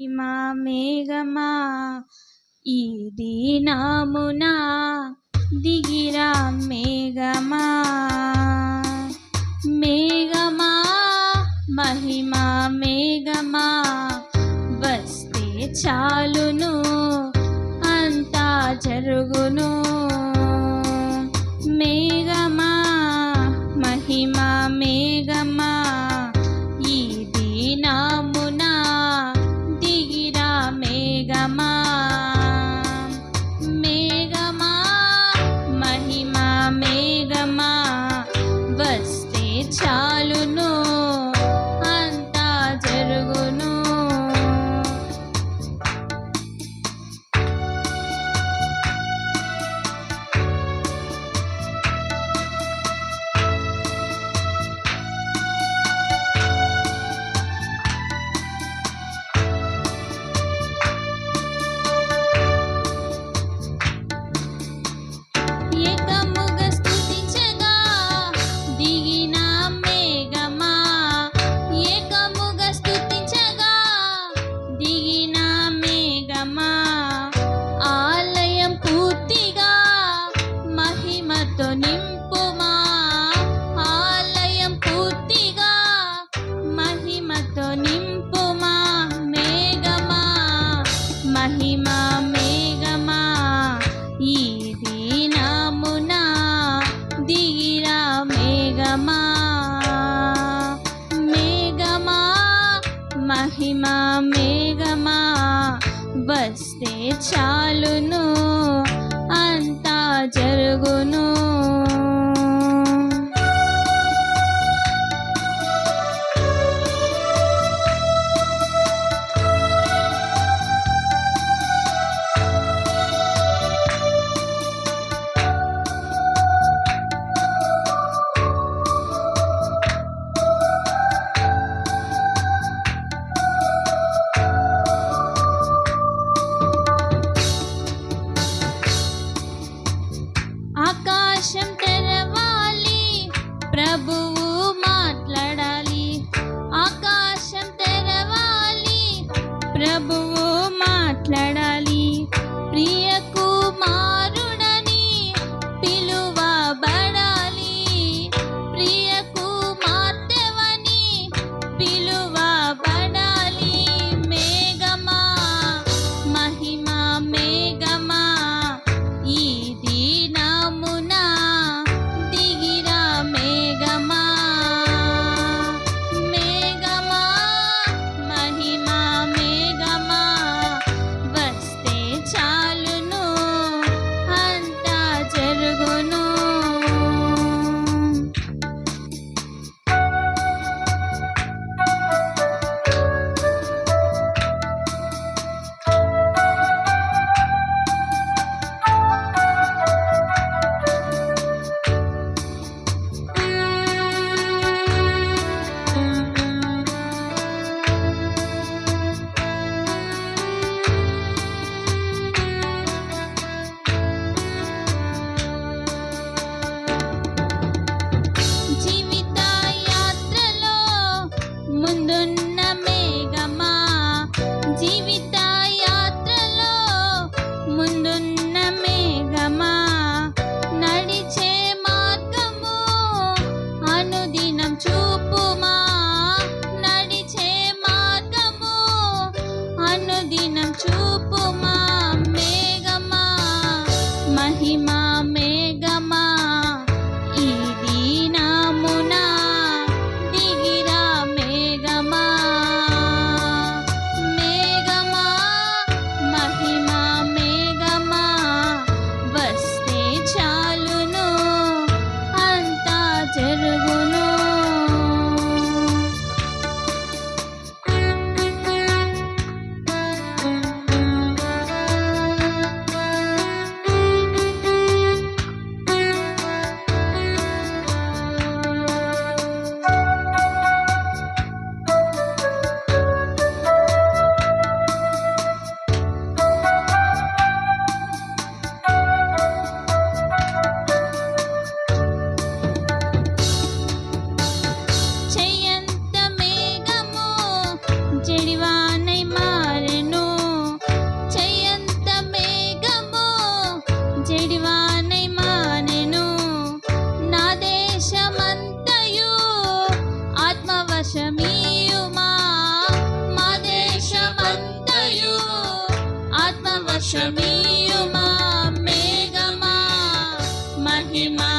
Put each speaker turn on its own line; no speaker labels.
మహిమా మేఘమా ఇది నామునా దిగిరా మేఘమా. మేఘమా మహిమా మేఘమా వస్తే చాలును అంతా జరుగును. దినామునా దిగిరా మేఘమా. మేఘమా మహిమా మేఘమా వస్తే చాలును అంతా జరుగును. प्रभु Imagine.